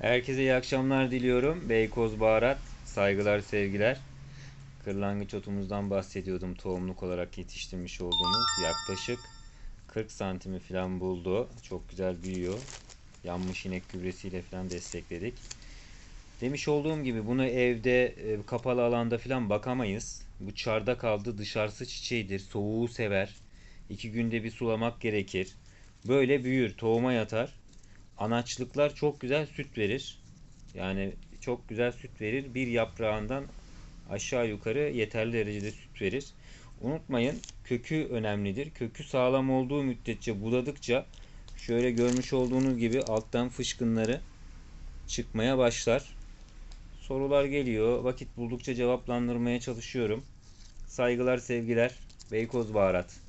Herkese iyi akşamlar diliyorum. Beykoz Baharat, saygılar, sevgiler. Kırlangıç otumuzdan bahsediyordum. Tohumluk olarak yetiştirmiş olduğumuz yaklaşık 40 santimi falan buldu. Çok güzel büyüyor. Yanmış inek gübresiyle falan destekledik. Demiş olduğum gibi bunu evde e, kapalı alanda falan bakamayız. Bu çarda kaldı dışarısı çiçeğidir. Soğuğu sever. İki günde bir sulamak gerekir. Böyle büyür, tohuma yatar. Anaçlıklar çok güzel süt verir. Yani çok güzel süt verir. Bir yaprağından aşağı yukarı yeterli derecede süt verir. Unutmayın kökü önemlidir. Kökü sağlam olduğu müddetçe budadıkça şöyle görmüş olduğunuz gibi alttan fışkınları çıkmaya başlar. Sorular geliyor. Vakit buldukça cevaplandırmaya çalışıyorum. Saygılar, sevgiler. Beykoz Baharat.